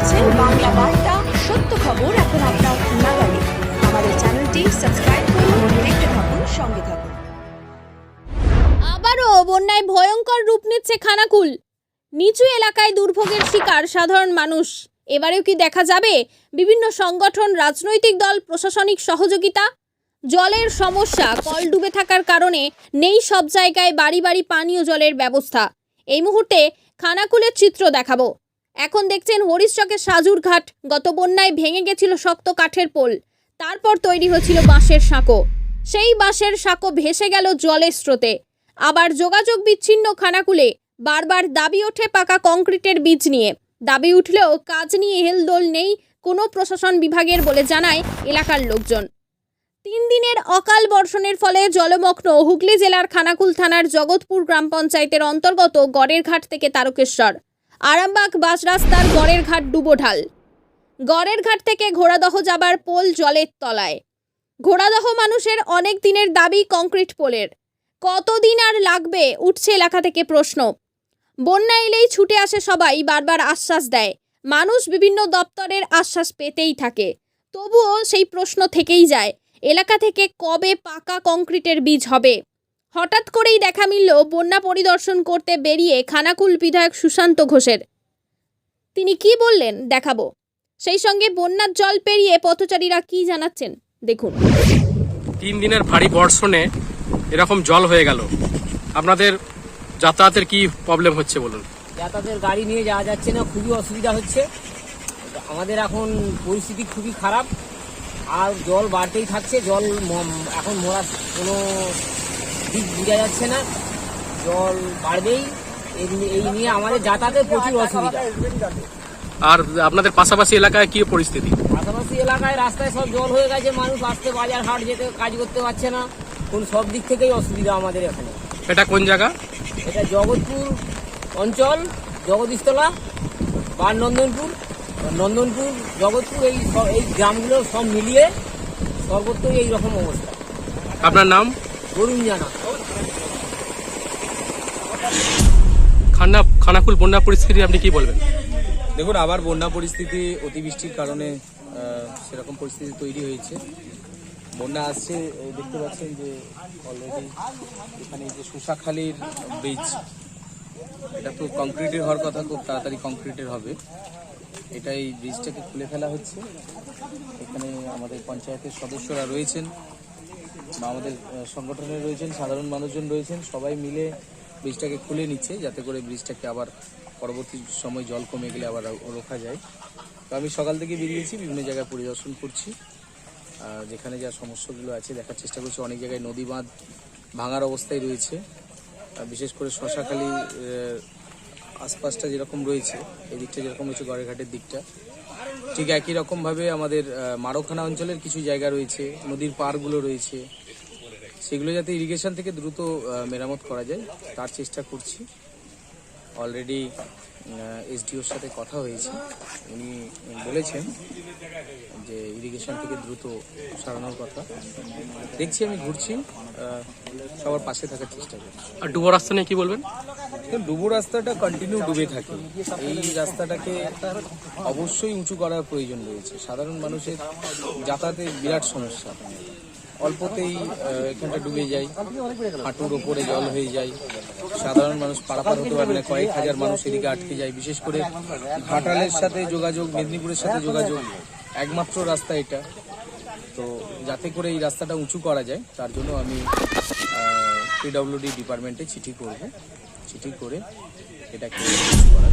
দেখছেন বাংলা বার্তা, সত্য খবর এখন আপনার নাগালে। আমাদের চ্যানেলটি সাবস্ক্রাইব করুন, দেখতে থাকুন, সঙ্গে থাকুন। আবারও বন্যায় ভয়ঙ্কর রূপ নিচ্ছে খানাকুল। নিচু এলাকায় দুর্ভোগের শিকার সাধারণ মানুষ। এবারেও কি দেখা যাবে? বিভিন্ন সংগঠন, রাজনৈতিক দল, প্রশাসনিক সহযোগিতা? জলের সমস্যা, কল ডুবে থাকার কারণে নেই সব জায়গায় বাড়ি বাড়ি পানীয় জলের ব্যবস্থা। এই মুহূর্তে খানাকুলের চিত্র দেখাবো। এখন দেখছেন হরিশচকের সাজুর ঘাট। গত বন্যায় ভেঙে গেছিল শক্ত কাঠের পোল। তারপর তৈরি হয়েছিল বাঁশের সাঁকো। সেই বাঁশের সাঁকো ভেসে গেল জলের স্রোতে। আবার যোগাযোগ বিচ্ছিন্ন খানাকুলে বারবার দাবি ওঠে পাকা কংক্রিটের বীজ নিয়ে। দাবি উঠলেও কাজ নিয়ে হেলদোল নেই কোনো প্রশাসন বিভাগের বলে জানায় এলাকার লোকজন। তিন দিনের অকাল বর্ষণের ফলে জলমগ্ন হুগলি জেলার খানাকুল থানার জগৎপুর গ্রাম পঞ্চায়েতের অন্তর্গত গড়ের ঘাট থেকে তারকেশ্বর। আরামবাগ বাস রাস্তার গড়ের ঘাট ডুবোঢাল গড়ের ঘাট থেকে ঘোড়াদহ যাবার পোল জলের তলায়। ঘোড়াদহ মানুষের অনেক দিনের দাবি কংক্রিট পোলের। কতদিন আর লাগবে উঠছে এলাকা থেকে প্রশ্ন। বন্যা এলেই ছুটে আসে সবাই, বারবার আশ্বাস দেয়। মানুষ বিভিন্ন দপ্তরের আশ্বাস পেতেই থাকে। তবুও সেই প্রশ্ন থেকেই যায়, এলাকা থেকে কবে পাকা কংক্রিটের বীজ হবে? হঠাৎ করেই দেখা মিলল বন্যা পরিদর্শন করতে বেরিয়ে খানাকুল বিধায়ক সুশান্ত ঘোষের। তিনি কি বললেন? দেখাবো। সেই সঙ্গে বন্যার জল পেরিয়ে পথচারীরা কি জানাচ্ছেন? দেখুন। তিন দিনের ভারী বর্ষণে এরকম জল হয়ে গেল। আপনাদের যাতায়াতের কি প্রবলেম হচ্ছে বলুন? যাতায়াতের গাড়ি নিয়ে যাওয়া যাচ্ছে না খুবই অসুবিধা হচ্ছে। আমাদের এখন পরিস্থিতি খুবই খারাপ। আর জল বাড়তেই থাকছে জল ম- এখন মরার কোনো দিক বোঝা যাচ্ছে না। জল বাড়বেই। এই নিয়ে- আমাদের যাতায়াতের প্রচুর অসুবিধা। আর আপনাদের পাশাপাশি এলাকায় কি পরিস্থিতি? পাশাপাশি এলাকায় রাস্তায় সব জল হয়ে গেছে মানুষ আসতে বাজার হাট যেতে কাজ করতে পারছে না। কোন সব দিক থেকেই অসুবিধা আমাদের এখানে। এটা কোন জায়গা? এটা জগৎপুর অঞ্চল জগদীশতলা বা নন্দনপুর। নন্দনপুর জগৎপুর এই সব- এই গ্রামগুলো সব মিলিয়ে সর্বত্রই এই রকম অবস্থা। আপনার নাম? বরুণ জানা। খান্না খানাকুল বন্যা পরিস্থিতি আপনি কি বলবেন? দেখুন আবার বন্যা পরিস্থিতি অতিবৃষ্টির কারণে সেরকম পরিস্থিতি তৈরি হয়েছে। বন্যা আসছে দেখতে পাচ্ছেন যে অলরেডি এখানে যে সুশাখালীর ব্রিজ এটা তো কংক্রিটের হওয়ার কথা খুব তাড়াতাড়ি কংক্রিটের হবে। এটা এই ব্রিজটাকে খুলে ফেলা হচ্ছে। এখানে আমাদের পঞ্চায়েতের সদস্যরা রয়েছেন বা আমাদের আহ, সংগঠনের রয়েছেন সাধারণ মানুষজন রয়েছেন সবাই মিলে ব্রিজটাকে খুলে নিচ্ছে যাতে করে ব্রিজটাকে আবার পরবর্তী সময় জল কমে গেলে আবার রোখা যায়। তো আমি সকাল থেকে বেরিয়েছি বিভিন্ন জায়গায় পরিদর্শন করছি। আহ, যেখানে যা সমস্যাগুলো আছে দেখার চেষ্টা করছি। অনেক জায়গায় নদী বাঁধ ভাঙার অবস্থায় রয়েছে। বিশেষ করে শশাখালী আশপাশটা যেরকম রয়েছে এই দিকটা যেরকম রয়েছে গড়েঘাটের দিকটা ঠিক একই রকমভাবে আমাদের মারোখানা অঞ্চলের কিছু জায়গা রয়েছে নদীর পাড়গুলো রয়েছে। সেগুলো যাতে ইরিগেশন থেকে দ্রুত মেরামত করা যায় তার চেষ্টা করছি। অলরেডি এসডিওর সাথে কথা হয়েছে। উনি বলেছেন যে ইরিগেশন থেকে দ্রুত সারানোর কথা। দেখছি আমি ঘুরছি সবার পাশে থাকার চেষ্টা করছি। আর ডুবো রাস্তা নিয়ে কি বলবেন? ডুবো রাস্তাটা কন্টিনিউ ডুবে থাকে। এই রাস্তাটাকে অবশ্যই উঁচু করার প্রয়োজন রয়েছে। সাধারণ মানুষের যাতায়াতের বিরাট সমস্যা। অল্পতেই এখানটা ডুবে যায়, হাঁটুর ওপরে জল হয়ে যায়। সাধারণ মানুষ পারাপার হতে পারে না, কয়েক হাজার মানুষ এদিকে আটকে যায়। বিশেষ করে ঘাটালের সাথে যোগাযোগ, মেদিনীপুরের সাথে যোগাযোগ, একমাত্র রাস্তা এটা। তো যাতে করে এই রাস্তাটা উঁচু করা যায়, তার জন্য আমি পিডব্লিউডি ডিপার্টমেন্টে চিঠি করব। চিঠি করে এটাকে উঁচু করার